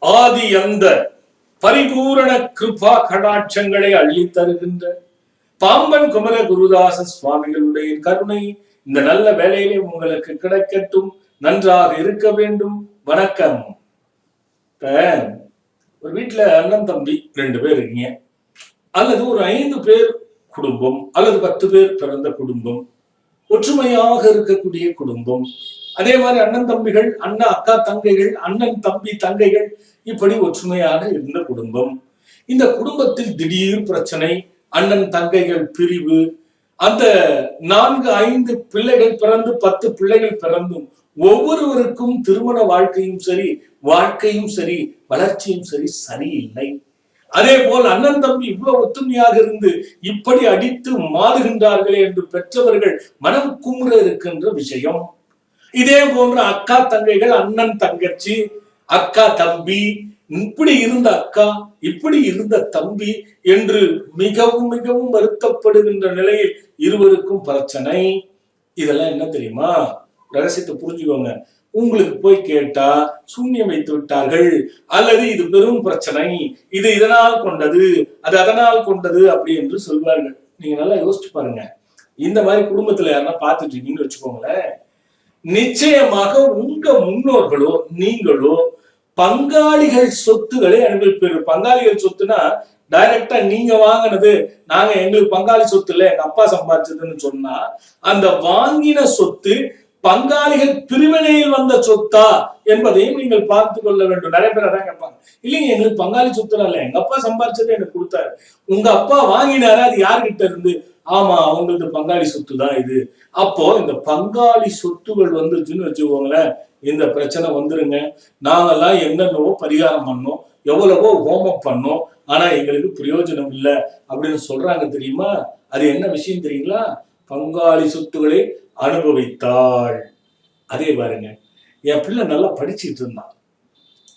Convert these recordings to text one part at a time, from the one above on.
ஆதி அந்த பரிபூரண கிருபா கடாட்சங்களை அள்ளி தருகின்ற பாம்பன் குமர குருதாச சுவாமிகளுடைய கருணை இந்த நல்ல வேலையிலே உங்களுக்கு கிடைக்கட்டும் நன்றாக இருக்க வேண்டும். வணக்கம். இப்ப ஒரு வீட்டுல அண்ணன் தம்பி ரெண்டு பேர் இருக்கீங்க. அல்லது ஒரு ஐந்து பேர் குடும்பம் அல்லது பத்து பேர் பிறந்த குடும்பம் ஒற்றுமையாக இருக்கக்கூடிய குடும்பம். அதே மாதிரி அண்ணன் தம்பிகள் அண்ணன் அக்கா தங்கைகள் அண்ணன் தம்பி தங்கைகள் இப்படி ஒற்றுமையாக இருந்த குடும்பம். இந்த குடும்பத்தில் திடீர் பிரச்சனை அண்ணன் தங்கைகள் பிரிவு அந்த நான்கு ஐந்து பிள்ளைகள் பிறந்து பத்து பிள்ளைகள் பிறந்தும் ஒவ்வொருவருக்கும் திருமண வாழ்க்கையும் சரி வாழ்க்கையும் சரி வளர்ச்சியும் சரி சரியில்லை. அதே போல் அண்ணன் தம்பி இவ்வளவு ஒத்துமையாக இருந்து இப்படி அடித்து மாறுகின்றார்களே என்று பெற்றவர்கள் மனம் குமுற இருக்கின்ற விஷயம். இதே போன்ற அக்கா தங்கைகள் அண்ணன் தங்கச்சி அக்கா தம்பி இப்படி இருந்த அக்கா இப்படி இருந்த தம்பி என்று மிகவும் மிகவும் வருத்தப்படுகின்ற நிலையில் இருவருக்கும் பிரச்சனை. இதெல்லாம் என்ன தெரியுமா? ரகசியத்தை புரிஞ்சுக்கோங்க. உங்களுக்கு போய் கேட்டா சூன்யம் வைத்து விட்டார்கள். அல்லது இது பெரும் பிரச்சனை. இது இதனால் கொண்டது அது அதனால் கொண்டது அப்படி என்று சொல்வார்கள். நீங்க நல்லா யோசிச்சு பாருங்க. இந்த மாதிரி குடும்பத்துல யாருன்னா பாத்துட்டு இருக்கீங்கன்னு வச்சுக்கோங்களேன். நிச்சயமாக உங்க முன்னோர்களோ நீங்களோ பங்காளிகள் சொத்துக்களை அனுபவிப்பீர்கள். பங்காளிகள் சொத்துனா டைரக்டா நீங்க வாங்கினது நாங்க எங்களுக்கு பங்காளி சொத்து இல்ல எங்க அப்பா சம்பாதிச்சதுன்னு சொன்னா அந்த வாங்கின சொத்து பங்காளிகள் பிரிவினையில் வந்த சொத்தா என்பதையும் நீங்கள் பார்த்து கொள்ள வேண்டும். நிறைய பேர் அதான் கேட்பாங்க. இல்லைங்க எங்களுக்கு பங்காளி சொத்துலாம் இல்ல எங்க அப்பா சம்பாதிச்சதை எனக்கு கொடுத்தாரு. உங்க அப்பா வாங்கினாரு அது யார்கிட்ட இருந்து? ஆமா அவங்களது பங்காளி சொத்து தான் இது. அப்போ இந்த பங்காளி சொத்துகள் வந்துருச்சுன்னு வச்சுக்கோங்களேன் இந்த பிரச்சனை வந்துருங்க. நாங்கெல்லாம் என்னென்னவோ பரிகாரம் பண்ணோம் எவ்வளவோ ஹோமம் பண்ணோம் ஆனா எங்களுக்கு பிரயோஜனம் இல்லை அப்படின்னு சொல்றாங்க தெரியுமா? அது என்ன விஷயம் தெரியுங்களா? பங்காளி சொத்துக்களை அனுபவித்தாள். அதே பாருங்க என் பிள்ளை நல்லா படிச்சுட்டு இருந்தான்.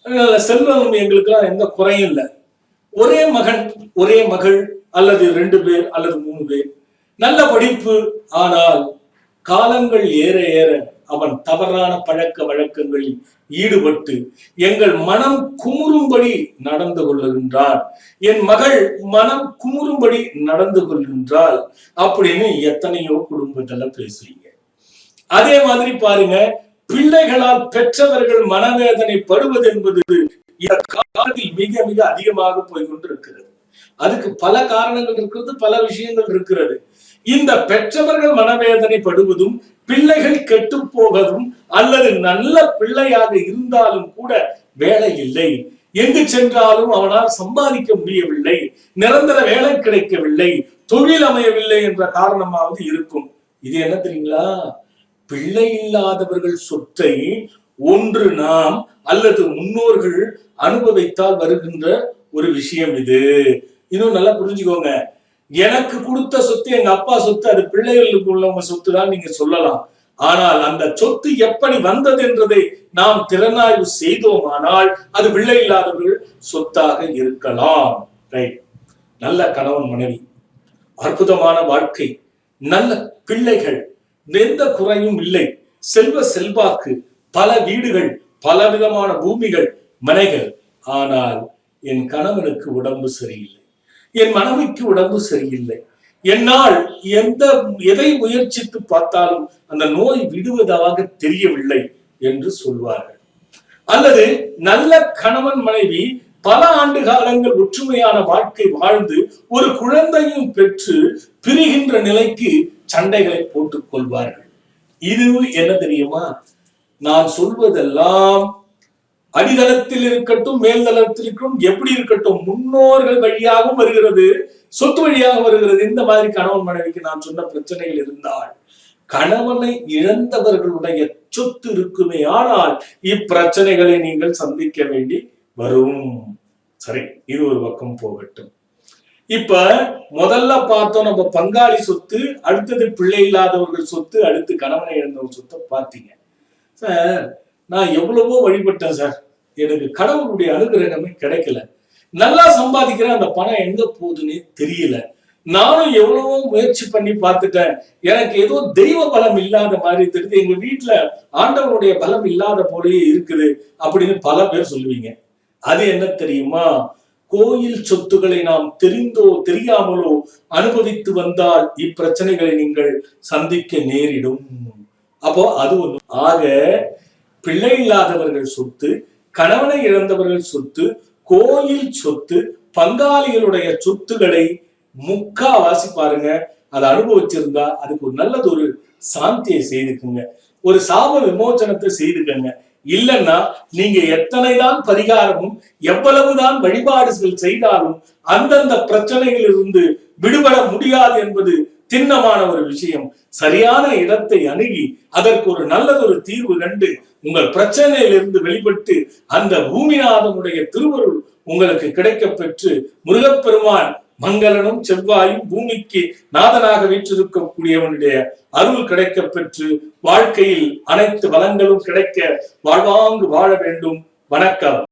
அதனால செல்வம் எங்களுக்கெல்லாம் எந்த குறையும் இல்லை. ஒரே மகன் ஒரே மகள் அல்லது ரெண்டு பேர் அல்லது மூணு பேர். நல்ல படிப்பு. ஆனால் காலங்கள் ஏற ஏற அவன் தவறான பழக்க வழக்கங்களில் ஈடுபட்டு எங்கள் மனம் குமுறும்படி நடந்து கொள்ளுகின்றான் என் மகள் மனம் குமுறும்படி நடந்து கொள்கின்றாள். அப்படின்னு எத்தனையோ குடும்பத்துல பேசுறீங்க. அதே மாதிரி பாருங்க பிள்ளைகளால் பெற்றவர்கள் மனவேதனை படுவது என்பது இந்த காலத்தில் மிக மிக அதிகமாக போய் கொண்டிருக்கிறது அதுக்கு பல காரணங்கள் இருக்கிறது பல விஷயங்கள் இருக்கிறது. இந்த பெற்றவர்கள் மனவேதனை படுவதும் பிள்ளைகள் கெட்டு போவதும் அல்லது நல்ல பிள்ளையாக இருந்தாலும் கூட வேலை இல்லை எங்கு சென்றாலும் அவனால் சம்பாதிக்க முடியவில்லை நிரந்தர வேலை கிடைக்கவில்லை தொழில் அமையவில்லை என்ற காரணமாவது இருக்கும். இது என்ன தெரியுங்களா? பிள்ளை இல்லாதவர்கள் சொத்தை ஒன்று நாம் அல்லது முன்னோர்கள் அனுபவித்தால் வருகின்ற ஒரு விஷயம் இது. இன்னும் நல்லா புரிஞ்சுக்கோங்க. எனக்கு கொடுத்த சொத்து எங்க அப்பா சொத்து அது பிள்ளைகளுக்கு உள்ளவங்க சொத்து தான் நீங்க சொல்லலாம். ஆனால் அந்த சொத்து எப்படி வந்தது என்றதை நாம் திறனாய்வு செய்தோமானால் அது பிள்ளை இல்லாதவர்கள் சொத்தாக இருக்கலாம். ரைட் நல்ல கணவன் மனைவி அற்புதமான வாழ்க்கை நல்ல பிள்ளைகள் எந்த குறையும் இல்லை. செல்வ செல்வாக்கு பல வீடுகள் பல விதமான பூமிகள் மனைகள். ஆனால் என் கணவனுக்கு உடம்பு சரியில்லை. என் மனைவிக்கு உடம்பு சரியில்லை. என்னால் எந்த எதை முயற்சித்து பார்த்தாலும் அந்த நோய் விடுவதாக தெரியவில்லை என்று சொல்வார்கள். அல்லது நல்ல கணவன் மனைவி பல ஆண்டு காலங்கள் ஒற்றுமையான வாழ்க்கை வாழ்ந்து ஒரு குழந்தையும் பெற்று பிரிகின்ற நிலைக்கு சண்டைகளை போட்டுக் கொள்வார்கள். இது என்ன தெரியுமா? நான் சொல்வதெல்லாம் அடித்தளத்தில் இருக்கட்டும் மேல்தளத்தில் இருக்கட்டும் எப்படி இருக்கட்டும் முன்னோர்கள் வழியாகவும் வருகிறது சொத்து வழியாக வருகிறது. இந்த மாதிரி கணவன் மனைவிக்கு நான் சொன்ன பிரச்சனைகள் இருந்தால் கணவனை இழந்தவர்களுடைய சொத்து இருக்குமே ஆனால் இப்பிரச்சனைகளை நீங்கள் சந்திக்க வேண்டி வரும். சரி இது ஒரு பக்கம் போகட்டும். இப்ப முதல்ல பார்த்தோம் நம்ம பங்காளி சொத்து அடுத்தது பிள்ளை இல்லாதவர்கள் சொத்து அடுத்து கணவனை இழந்தவர் சொத்தை பார்த்தீங்க. சார் நான் எவ்வளவோ வழிபட்டேன் சார். எனக்கு கடவுளுடைய அனுகிரகமே கிடைக்கல. நல்லா சம்பாதிக்கிறேன் அந்த பணம் எங்க போகுதுன்னு தெரியல. நானும் எவ்வளவோ முயற்சி பண்ணி பார்த்துட்டேன். எனக்கு ஏதோ தெய்வ பலம் இல்லாத மாதிரி தெரியுது. எங்க வீட்டுல ஆண்டவனுடைய பலம் இல்லாத போலயே இருக்குது அப்படின்னு பல பேர் சொல்லுவீங்க. அது என்ன தெரியுமா? கோயில் சொத்துக்களை நாம் தெரிந்தோ தெரியாமலோ அனுபவித்து வந்தால் இப்பிரச்சனைகளை நீங்கள் சந்திக்க நேரிடும். அப்போ அது ஒண்ணு. ஆக பிள்ளை இல்லாதவர்கள் சொத்து கணவனை இழந்தவர்கள் சொத்து கோயில் சொத்து பங்காளிகளுடைய சொத்துக்களை முக்காவாசி பாருங்க. அதை அனுபவிச்சிருந்தா அதுக்கு ஒரு நல்லது ஒரு சாந்தியை செய்துக்குங்க. ஒரு சாப விமோச்சனத்தை செய்துக்கங்க. இல்லைன்னா நீங்க எத்தனைதான் பரிகாரமும் எவ்வளவுதான் வழிபாடுகள் செய்தாலும் அந்தந்த பிரச்சனைகளிலிருந்து விடுபட முடியாது என்பது திண்ணமான ஒரு விஷயம். சரியான இடத்தை அணுகி அதற்கு ஒரு நல்லதொரு தீர்வு கண்டு உங்கள் பிரச்சனையிலிருந்து வெளிப்பட்டு அந்த பூமிநாதனுடைய திருவருள் உங்களுக்கு கிடைக்கப் பெற்று முருகப்பெருமான் மங்களனும் செவ்வாயும் பூமிக்கு நாதனாக வீற்றிருக்கக்கூடியவனுடைய அருள் கிடைக்கப் பெற்று வாழ்க்கையில் அனைத்து வளங்களும் கிடைக்க வாழ்வாங்கு வாழ வேண்டும். வணக்கம்.